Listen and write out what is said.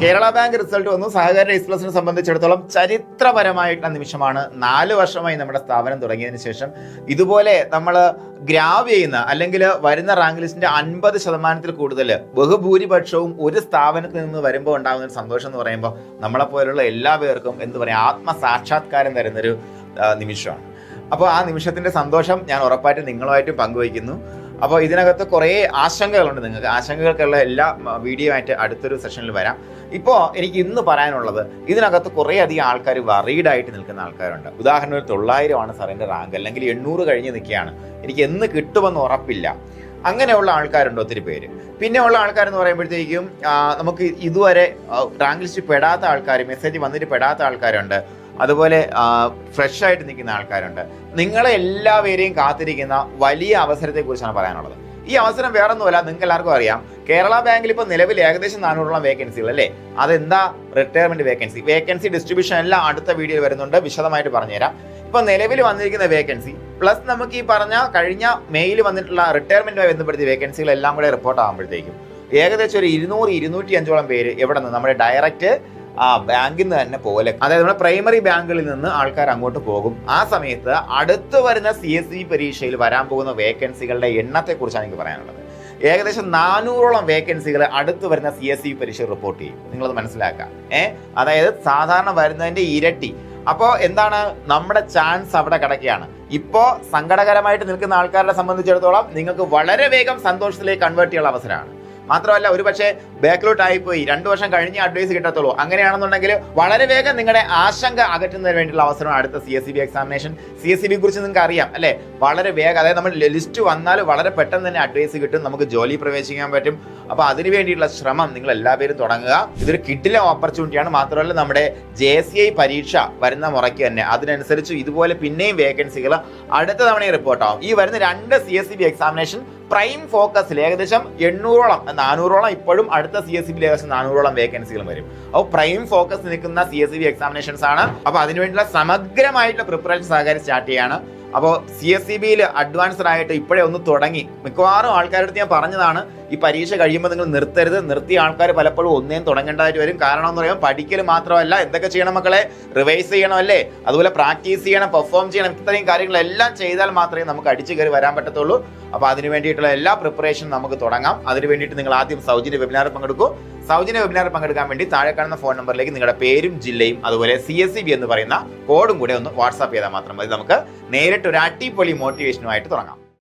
Kerala bank result വന്നു. സഹകരണ S പ്ലസിനെ സംബന്ധിച്ചിടത്തോളം ചരിത്രപരമായിട്ടുള്ള നിമിഷമാണ്. നാല് വർഷമായി നമ്മുടെ സ്ഥാപനം തുടങ്ങിയതിന് ശേഷം ഇതുപോലെ നമ്മൾ ഗ്രാവ് ചെയ്യുന്ന അല്ലെങ്കിൽ വരുന്ന റാങ്ക് ലിസ്റ്റിന്റെ അൻപത് ശതമാനത്തിൽ കൂടുതൽ ബഹുഭൂരിപക്ഷവും ഒരു സ്ഥാപനത്തിൽ നിന്ന് വരുമ്പോൾ ഉണ്ടാകുന്ന ഒരു സന്തോഷം എന്ന് പറയുമ്പോൾ നമ്മളെപ്പോലുള്ള എല്ലാ പേർക്കും എന്ത് പറയുക ആത്മസാക്ഷാത്കാരം തരുന്നൊരു നിമിഷമാണ്. അപ്പോൾ ആ നിമിഷത്തിന്റെ സന്തോഷം ഞാൻ ഉറപ്പായിട്ടും നിങ്ങളുമായിട്ടും പങ്കുവയ്ക്കുന്നു. അപ്പോൾ ഇതിനകത്ത് കുറേ ആശങ്കകളുണ്ട് നിങ്ങൾക്ക്. ആശങ്കകൾക്കുള്ള എല്ലാ വീഡിയോ ആയിട്ട് അടുത്തൊരു സെഷനിൽ വരാം. ഇപ്പോൾ എനിക്ക് ഇന്ന് പറയാനുള്ളത് ഇതിനകത്ത് കുറേ അധികം ആൾക്കാർ വറീഡായിട്ട് നിൽക്കുന്ന ആൾക്കാരുണ്ട്. ഉദാഹരണം ഒരു തൊള്ളായിരമാണ് സാറിന്റെ റാങ്ക് അല്ലെങ്കിൽ എണ്ണൂറ് കഴിഞ്ഞ് നിൽക്കുകയാണ്. എനിക്ക് എന്ന് കിട്ടുമെന്ന് ഉറപ്പില്ല. അങ്ങനെയുള്ള ആൾക്കാരുണ്ട് ഒത്തിരി പേര്. പിന്നെ ഉള്ള ആൾക്കാരെന്ന് പറയുമ്പോഴത്തേക്കും നമുക്ക് ഇതുവരെ റാങ്ക് ലിസ്റ്റ് പെടാത്ത ആൾക്കാർ മെസ്സേജ് വന്നിട്ട് പെടാത്ത ആൾക്കാരുണ്ട്. അതുപോലെ ഫ്രഷ് ആയിട്ട് നിൽക്കുന്ന ആൾക്കാരുണ്ട്. നിങ്ങളെ എല്ലാവരെയും കാത്തിരിക്കുന്ന വലിയ അവസരത്തെക്കുറിച്ചാണ് പറയാനുള്ളത്. ഈ അവസരം വേറെ ഒന്നുമല്ല നിങ്ങൾക്ക് എല്ലാവർക്കും അറിയാം. കേരള ബാങ്കിൽ ഇപ്പോൾ നിലവിൽ ഏകദേശം നാനൂറോളം വേക്കൻസികൾ അല്ലേ? അതെന്താ? റിട്ടയർമെന്റ് വേക്കൻസി വേക്കൻസി ഡിസ്ട്രിബ്യൂഷൻ എല്ലാം അടുത്ത വീഡിയോയിൽ വരുന്നുണ്ട്. വിശദമായിട്ട് പറഞ്ഞുതരാം. ഇപ്പൊ നിലവിൽ വന്നിരിക്കുന്ന വേക്കൻസി പ്ലസ് നമുക്ക് ഈ പറഞ്ഞ കഴിഞ്ഞ മെയിൽ വന്നിട്ടുള്ള റിട്ടയർമെന്റുമായി ബന്ധപ്പെടുത്തിയ വേക്കൻസികൾ എല്ലാം കൂടെ റിപ്പോർട്ട് ആകുമ്പോഴത്തേക്കും ഏകദേശം ഒരു ഇരുന്നൂറ് ഇരുന്നൂറ്റി അഞ്ചോളം പേര് എവിടെ നിന്ന് നമ്മുടെ ഡയറക്റ്റ് ആ ബാങ്കിൽ നിന്ന് തന്നെ പോലെ. അതായത് നമ്മുടെ പ്രൈമറി ബാങ്കുകളിൽ നിന്ന് ആൾക്കാർ അങ്ങോട്ട് പോകും. ആ സമയത്ത് അടുത്ത് വരുന്ന സി എസ് സി പരീക്ഷയിൽ വരാൻ പോകുന്ന വേക്കൻസികളുടെ എണ്ണത്തെ കുറിച്ചാണ് എനിക്ക് പറയാനുള്ളത്. ഏകദേശം നാനൂറോളം വേക്കൻസികൾ അടുത്ത് വരുന്ന സി എസ് സി പരീക്ഷ റിപ്പോർട്ട് ചെയ്യും. നിങ്ങളത് മനസ്സിലാക്കുക. ഏഹ് അതായത് സാധാരണ വരുന്നതിന്റെ ഇരട്ടി. അപ്പോൾ എന്താണ് നമ്മുടെ ചാൻസ് അവിടെ കിടക്കുകയാണ്. ഇപ്പോൾ സങ്കടകരമായിട്ട് നിൽക്കുന്ന ആൾക്കാരെ സംബന്ധിച്ചിടത്തോളം നിങ്ങൾക്ക് വളരെ വേഗം സന്തോഷത്തിലേക്ക് കൺവേർട്ട് ചെയ്യാനുള്ള അവസരമാണ്. മാത്രമല്ല ഒരു പക്ഷേ ബാക്കിലോട്ട് ആയിപ്പോയി. രണ്ടു വർഷം കഴിഞ്ഞ് അഡ്വൈസ് കിട്ടത്തുള്ളൂ. അങ്ങനെയാണെന്നുണ്ടെങ്കിൽ വളരെ വേഗം നിങ്ങളുടെ ആശങ്ക അകറ്റുന്നതിന് വേണ്ടിയുള്ള അവസരമാണ് അടുത്ത C S C B examination C S C B കുറിച്ച് നിങ്ങൾക്ക് അറിയാം അല്ലേ? വളരെ വേഗം അതായത് നമ്മൾ ലിസ്റ്റ് വന്നാൽ വളരെ പെട്ടെന്ന് തന്നെ അഡ്വൈസ് കിട്ടും നമുക്ക് ജോലി പ്രവേശിക്കാൻ പറ്റും. അപ്പോൾ അതിനു വേണ്ടിയുള്ള ശ്രമം നിങ്ങൾ എല്ലാവരും തുടങ്ങുക. ഇതൊരു കിട്ടിലെ ഓപ്പർച്യൂണിറ്റിയാണ് മാത്രമല്ല നമ്മുടെ ജെ സി ഐ പരീക്ഷ വരുന്ന മുറയ്ക്ക് തന്നെ. അതിനനുസരിച്ച് ഇതുപോലെ പിന്നെയും വേക്കൻസികൾ അടുത്ത തവണയും റിപ്പോർട്ടാവും ഈ വരുന്ന രണ്ട് C S C B examination prime ഫോക്കസിൽ ഏകദേശം എണ്ണൂറോളം നാനൂറോളം ഇപ്പോഴും അടുത്ത സി എസ് സി ബി ഏകദേശം നാനൂറോളം വേക്കൻസികളും വരും. അപ്പോൾ പ്രൈം ഫോക്കസ് നിൽക്കുന്ന സി എസ് ബി എക്സാമിനേഷൻസ് ആണ്. അപ്പോൾ അതിനുവേണ്ടിയുള്ള സമഗ്രമായിട്ടുള്ള പ്രിപ്പറേഷൻ സഹകരിച്ച് സ്റ്റാർട്ട് ചെയ്യാണ്. അപ്പോൾ സി എസ് സി ബിയിൽ അഡ്വാൻസ്ഡ് ആയിട്ട് ഇപ്പോഴേ ഒന്ന് തുടങ്ങി. മിക്കവാറും ആൾക്കാരുടെ അടുത്ത് ഞാൻ പറഞ്ഞതാണ് ഈ പരീക്ഷ കഴിയുമ്പോൾ നിങ്ങൾ നിർത്തരുത് നിർത്തിയ ആൾക്കാർ പലപ്പോഴും ഒന്നേം തുടങ്ങേണ്ടതായിട്ട് വരും. കാരണം എന്ന് പറയുമ്പോൾ പഠിക്കൽ മാത്രമല്ല എന്തൊക്കെ ചെയ്യണം മക്കളെ? റിവൈസ് ചെയ്യണം അല്ലേ അതുപോലെ പ്രാക്ടീസ് ചെയ്യണം പെർഫോം ചെയ്യണം ഇത്രയും കാര്യങ്ങളെല്ലാം ചെയ്താൽ മാത്രമേ നമുക്ക് അടിച്ചു കയറി വരാൻ പറ്റത്തുള്ളൂ. അപ്പോൾ അതിന് വേണ്ടിയിട്ടുള്ള എല്ലാ പ്രിപ്പറേഷനും നമുക്ക് തുടങ്ങാം. അതിന് വേണ്ടിയിട്ട് നിങ്ങൾ ആദ്യം സൗജന്യ വെബിനാർ പങ്കെടുക്കൂ. സൗജന്യ വെബിനാറിൽ പങ്കെടുക്കാൻ വേണ്ടി താഴെ കാണുന്ന ഫോൺ നമ്പറിലേക്ക് നിങ്ങളുടെ പേരും ജില്ലയും അതുപോലെ സി എസ് സി ബി എന്ന് പറയുന്ന കോഡും കൂടെ ഒന്ന് വാട്സാപ്പ് ചെയ്താൽ മാത്രം മതി. നമുക്ക് നേരിട്ട് ഒരു അടിപൊളി മോട്ടിവേഷനുമായിട്ട് തുടങ്ങാം.